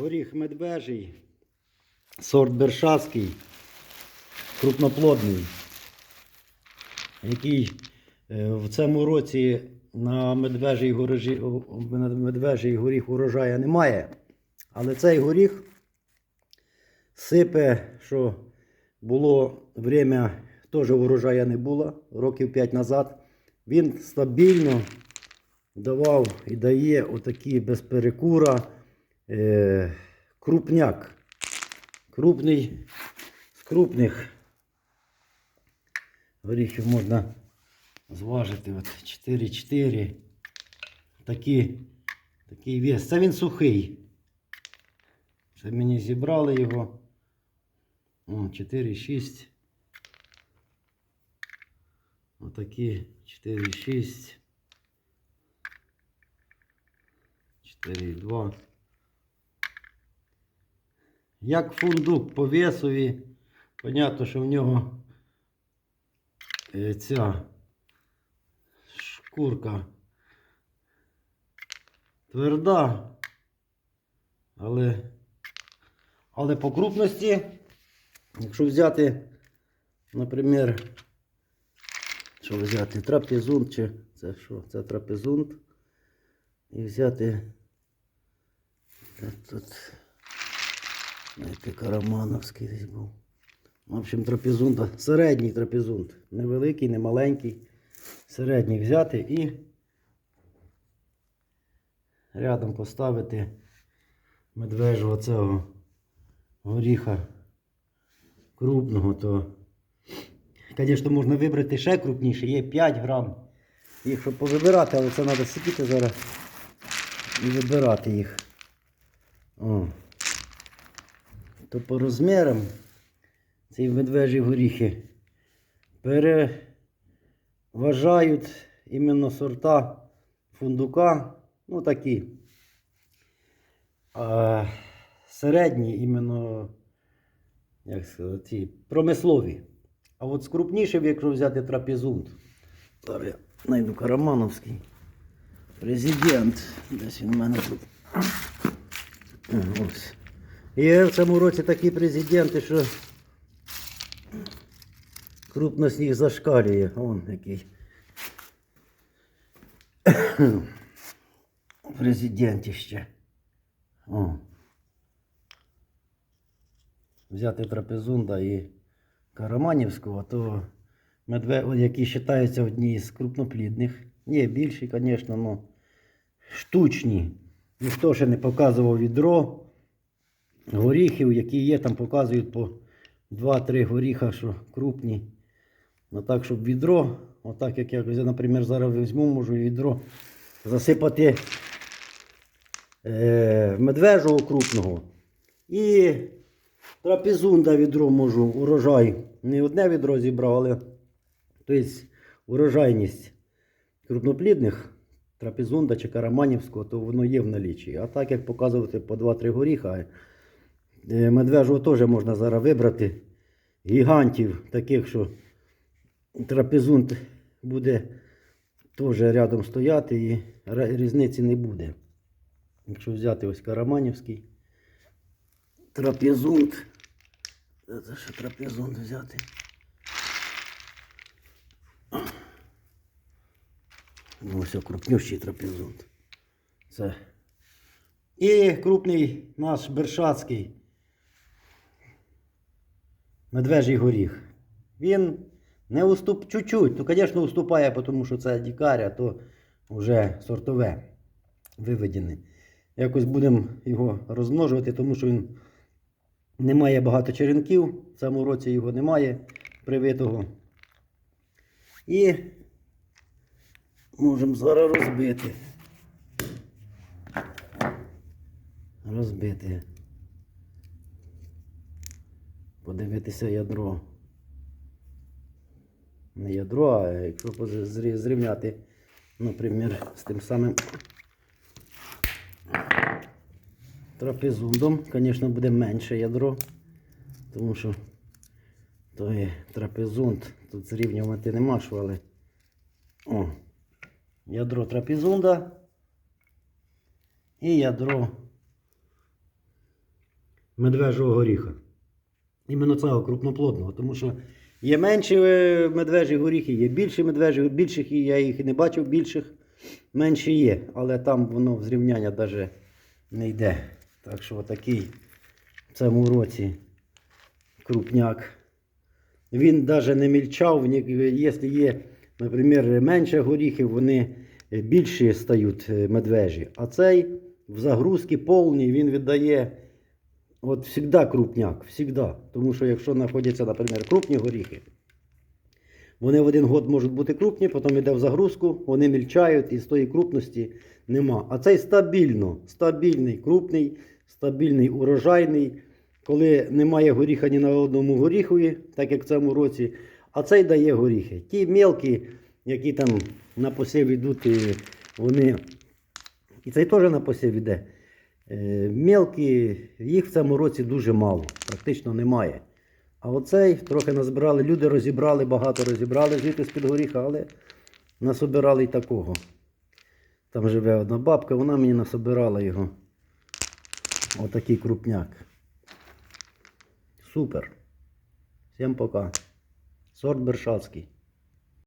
Горіх медвежий, сорт Бершацький, крупноплодний, який е, в цьому році на медвежий, горожі, на медвежий горіх урожаю немає. Але цей горіх сипе, що було время, теж урожаю не було, років 5 назад. Він стабільно давав і дає отакі без перекура е, крупняк. Крупний, з крупних горіхів можна зважити. От 4-4. Такі, такий вес. Це він сухий. Це мені зібрали його. О, 4-6. Отакі 4-6. 4,2. Як фундук по весові. Понятно, що в нього е, ця шкурка тверда, але, але по крупності, якщо взяти, наприклад, що взяти, трапезунт, чи це що? Це трапезунт. І взяти тут знаєте, Карамановський десь був. В общем, трапезунт, середній трапезунт. Невеликий, не маленький. Середній взяти і рядом поставити медвежого цього горіха крупного, то, звісно, можна вибрати ще крупніше, є 5 грам. Їх щоб повибирати, але це треба сидіти зараз і вибирати їх. О. То по розмірам ці медвежі горіхи переважають іменно сорта фундука, ну такі. А середні іменно, як сказати, ці промислові. А от скрупніший, якщо взяти трапезунт, зараз я знайду Карамановський. Президент. Десь він в мене тут. Ось. Є в цьому році такі президенти, що крупність їх зашкалює. Вон який. Президентище. О. Взяти трапезунда і Караманівського, то медведь, які вважаються одні з крупноплідних. Є більші, звісно, але штучні. Ніхто ще не показував відро горіхів, які є, там показують по 2-3 горіха, що крупні. Ну так, щоб відро, отак як я, наприклад, зараз візьму, можу відро засипати е, медвежого крупного. І трапезунда відро можу, урожай. Не одне відро зібрав, але тобто, урожайність крупноплідних трапезунда чи караманівського, то воно є в налічі. А так як показувати по 2-3 горіха, медвежого теж можна зараз вибрати. Гігантів, таких, що трапезунт буде теж рядом стояти і різниці не буде. Якщо взяти ось караманівський трапезунт. Це ще трапезунт взяти. Ну, ось крупнющий трапезунт. Це. І крупний наш Бершацький медвежий горіх. Він не уступ чуть-чуть. Ну, звісно, уступає, тому що це дікаря, то вже сортове виведене. Якось будемо його розмножувати, тому що він не має багато черенків. В цьому році його немає привитого. І можемо зараз розбити. Розбити. Подивитися ядро. Не ядро, а якщо зрівняти, наприклад, з тим самим трапезундом, звісно, буде менше ядро, тому що той трапезунд тут зрівнювати нема що, але о, ядро трапезунда і ядро медвежого горіха. Іменно цього крупноплодного, тому що є менші е, медвежі горіхи, є більші медвежі, більших я їх і не бачив більших, менші є, але там воно зрівняння навіть не йде. Так що отакий в цьому році крупняк. Він навіть не мільчав, якщо є, наприклад, менше горіхів, вони більші стають е, медвежі. А цей в загрузці повній він віддає от завжди крупняк, завжди. Тому що якщо знаходяться, наприклад, крупні горіхи, вони в один год можуть бути крупні, потім йде в загрузку, вони мільчають і з тої крупності нема. А цей стабільно, стабільний, крупний, стабільний, урожайний, коли немає горіха ні на одному горіхові, так як в цьому році, а цей дає горіхи. Ті мелкі, які там на посів йдуть, вони. І цей теж на посів іде. Е, Мелкі, їх в цьому році дуже мало, практично немає. А оцей трохи назбирали, люди розібрали, багато розібрали звідти з-під горіха, але насобирали й такого. Там живе одна бабка, вона мені насобирала його. Отакий крупняк. Супер. Всім пока. Сорт Бершацький.